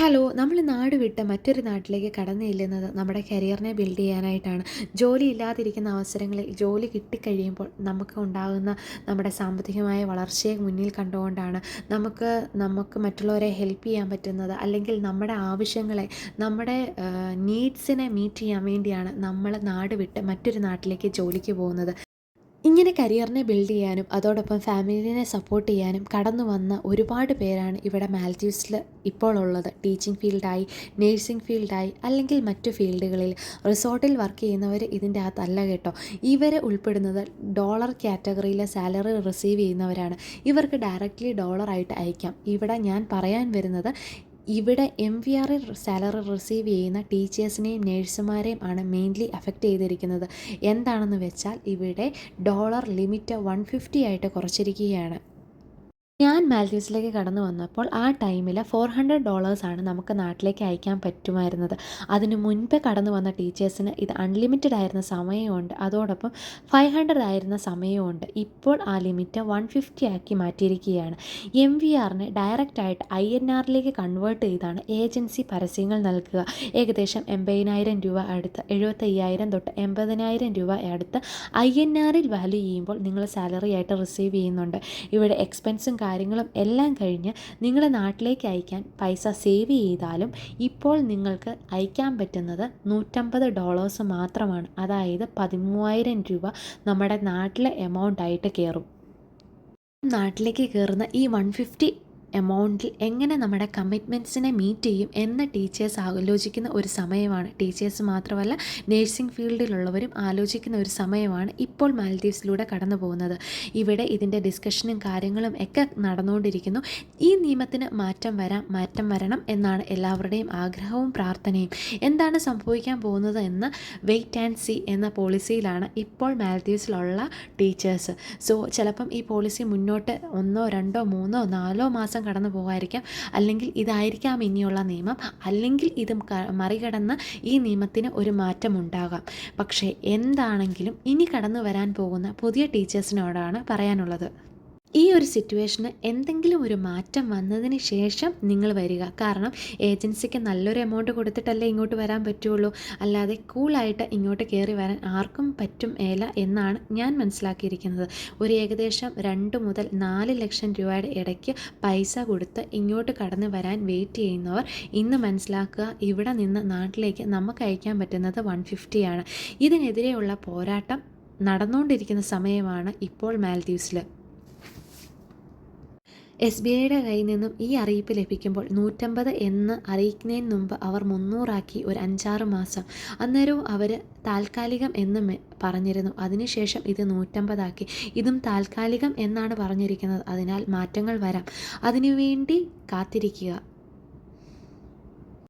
Hello നമ്മൾ നാട് വിട്ട് മറ്റൊരു നാട്ടിലേക്ക് കടന്നു ചെല്ലുന്നത് നമ്മുടെ കരിയറിനെ ബിൽഡ് ചെയ്യാനായിട്ടാണ്. ജോലി ഇല്ലാതിരിക്കുന്ന അവസരങ്ങളിൽ ജോലി കിട്ടിക്കഴിയുമ്പോൾ നമുക്ക് ഉണ്ടാകുന്ന നമ്മുടെ സാമ്പത്തികമായ വളർച്ചയെ മുന്നിൽ കണ്ടുകൊണ്ടാണ് നമുക്ക് നമുക്ക് മറ്റുള്ളവരെ ഹെൽപ്പ് ചെയ്യാൻ പറ്റുന്നത്. അല്ലെങ്കിൽ നമ്മുടെ ആവശ്യങ്ങളെ നമ്മുടെ നീഡ്സിനെ മീറ്റ് ചെയ്യാൻ വേണ്ടിയാണ് നമ്മൾ നാട് വിട്ട് മറ്റൊരു നാട്ടിലേക്ക് ജോലിക്ക് പോകുന്നത്. ഇങ്ങനെ കരിയറിനെ ബിൽഡ് ചെയ്യാനും അതോടൊപ്പം ഫാമിലിനെ സപ്പോർട്ട് ചെയ്യാനും കടന്നു വന്ന ഒരുപാട് പേരാണ് ഇവിടെ മാൽദ്വീപ്സിൽ ഇപ്പോൾ ഉള്ളത്. ടീച്ചിങ് ഫീൽഡായി നേഴ്സിംഗ് ഫീൽഡായി അല്ലെങ്കിൽ മറ്റു ഫീൽഡുകളിൽ. റിസോർട്ടിൽ വർക്ക് ചെയ്യുന്നവർ ഇതിന്റെ അകത്തല്ല കേട്ടോ. ഇവരെ ഉൾപ്പെടുന്നത് ഡോളർ കാറ്റഗറിയിലെ സാലറി റിസീവ് ചെയ്യുന്നവരാണ്. ഇവർക്ക് ഡയറക്റ്റ്ലി ഡോളറായിട്ട് അയക്കാം. ഇവിടെ ഞാൻ പറയാൻ വരുന്നത് ഇവിടെ എം വി ആറിൽ സാലറി റിസീവ് ചെയ്യുന്ന ടീച്ചേഴ്സിനെയും നേഴ്സുമാരെയും ആണ് മെയിൻലി അഫക്റ്റ് ചെയ്തിരിക്കുന്നത്. എന്താണെന്ന് വെച്ചാൽ ഇവിടെ ഡോളർ ലിമിറ്റ് വൺ ഫിഫ്റ്റി ആയിട്ട് കുറച്ചിരിക്കുകയാണ്. ഞാൻ മാൽദ്വീപ്സിലേക്ക് കടന്നു വന്നപ്പോൾ ആ ടൈമിൽ ഫോർ ഹൺഡ്രഡ് ഡോളേഴ്സാണ് നമുക്ക് നാട്ടിലേക്ക് അയക്കാൻ പറ്റുമായിരുന്നത്. അതിന് മുൻപേ കടന്നു വന്ന ടീച്ചേഴ്സിന് ഇത് അൺലിമിറ്റഡ് ആയിരുന്ന സമയമുണ്ട്. അതോടൊപ്പം ഫൈവ് ഹൺഡ്രഡ് ആയിരുന്ന സമയമുണ്ട്. ഇപ്പോൾ ആ ലിമിറ്റ് വൺ ഫിഫ്റ്റി ആക്കി മാറ്റിയിരിക്കുകയാണ്. എം വി ആറിനെ ഡയറക്റ്റായിട്ട് ഐ എൻ ആറിലേക്ക് കൺവേർട്ട് ചെയ്താണ് ഏജൻസി പരസ്യങ്ങൾ നൽകുക. ഏകദേശം എൺപതിനായിരം രൂപ അടുത്ത് എഴുപത്തയ്യായിരം തൊട്ട് എൺപതിനായിരം രൂപ അടുത്ത് ഐ എൻ ആറിൽ വാല്യൂ ചെയ്യുമ്പോൾ നിങ്ങൾ സാലറി ആയിട്ട് റിസീവ് ചെയ്യുന്നുണ്ട്. ഇവിടെ എക്സ്പെൻസും കാര്യങ്ങളും എല്ലാം കഴിഞ്ഞ് നിങ്ങളുടെ നാട്ടിലേക്ക് അയക്കാൻ പൈസ സേവ് ചെയ്താലും ഇപ്പോൾ നിങ്ങൾക്ക് അയക്കാൻ പറ്റുന്നത് നൂറ്റമ്പത് ഡോളേഴ്സ് മാത്രമാണ്. അതായത് പതിമൂവായിരം രൂപ നമ്മുടെ നാട്ടിലെ എമൗണ്ട് ആയിട്ട് കയറും. നാട്ടിലേക്ക് കയറുന്ന ഈ വൺ ഫിഫ്റ്റി എമൗണ്ടിൽ എങ്ങനെ നമ്മുടെ കമ്മിറ്റ്മെന്റ്സിനെ മീറ്റ് ചെയ്യും എന്ന് ടീച്ചേഴ്സ് ആലോചിക്കുന്ന ഒരു സമയമാണ്. ടീച്ചേഴ്സ് മാത്രമല്ല നേഴ്സിംഗ് ഫീൽഡിലുള്ളവരും ആലോചിക്കുന്ന ഒരു സമയമാണ് ഇപ്പോൾ മാലദ്വീപ്സിലൂടെ കടന്നു പോകുന്നത്. ഇവിടെ ഇതിന്റെ ഡിസ്കഷനും കാര്യങ്ങളും ഒക്കെ നടന്നുകൊണ്ടിരിക്കുന്നു. ഈ നിയമത്തിന് മാറ്റം വരാം മാറ്റം വരണം എന്നാണ് എല്ലാവരുടെയും ആഗ്രഹവും പ്രാർത്ഥനയും. എന്താണ് സംഭവിക്കാൻ പോകുന്നത് എന്ന് വെയിറ്റ് ആൻഡ് സി എന്ന പോളിസിയിലാണ് ഇപ്പോൾ മാലദ്വീപ്സിലുള്ള ടീച്ചേഴ്സ് സോ ചിലപ്പം ഈ പോളിസി മുന്നോട്ട് ഒന്നോ രണ്ടോ മൂന്നോ നാലോ മാസം കടന്നു പോകാതിരിക്കാം. അല്ലെങ്കിൽ ഇതായിരിക്കാം ഇനിയുള്ള നിയമം. അല്ലെങ്കിൽ ഇത് മറികടന്ന് ഈ നിയമത്തിന് ഒരു മാറ്റം ഉണ്ടാകാം. പക്ഷേ എന്താണെങ്കിലും ഇനി കടന്നു വരാൻ പോകുന്ന പുതിയ ടീച്ചേഴ്സിനോടാണ് പറയാനുള്ളത്. ഈ ഒരു സിറ്റുവേഷന് എന്തെങ്കിലും ഒരു മാറ്റം വന്നതിന് ശേഷം നിങ്ങൾ വരിക. കാരണം ഏജൻസിക്ക് നല്ലൊരു എമൗണ്ട് കൊടുത്തിട്ടല്ലേ ഇങ്ങോട്ട് വരാൻ പറ്റുള്ളൂ. അല്ലാതെ കൂളായിട്ട് ഇങ്ങോട്ട് കയറി വരാൻ ആർക്കും പറ്റും ഏല എന്നാണ് ഞാൻ മനസ്സിലാക്കിയിരിക്കുന്നത്. ഒരു ഏകദേശം രണ്ട് മുതൽ നാല് ലക്ഷം രൂപയുടെ ഇടയ്ക്ക് പൈസ കൊടുത്ത് ഇങ്ങോട്ട് കടന്നു വരാൻ വെയിറ്റ് ചെയ്യുന്നവർ ഇന്ന് മനസ്സിലാക്കുക ഇവിടെ നിന്ന് നാട്ടിലേക്ക് നമുക്ക് അയക്കാൻ പറ്റുന്നത് വൺ ഫിഫ്റ്റിയാണ് ഇതിനെതിരെയുള്ള പോരാട്ടം നടന്നുകൊണ്ടിരിക്കുന്ന സമയമാണ് ഇപ്പോൾ മാൽദ്വീപ്സിൽ എസ് ബി ഐയുടെ കയ്യിൽ നിന്നും ഈ അറിയിപ്പ് ലഭിക്കുമ്പോൾ നൂറ്റമ്പത് എന്ന് അറിയിക്കുന്നതിന് മുമ്പ് അവർ മുന്നൂറാക്കി ഒരു അഞ്ചാറ് മാസം. അന്നേരവും അവർ താൽക്കാലികം എന്ന് പറഞ്ഞിരുന്നു. അതിനുശേഷം ഇത് നൂറ്റമ്പതാക്കി. ഇതും താൽക്കാലികം എന്നാണ് പറഞ്ഞിരിക്കുന്നത്. അതിനാൽ മാറ്റങ്ങൾ വരാം. അതിനുവേണ്ടി കാത്തിരിക്കുക.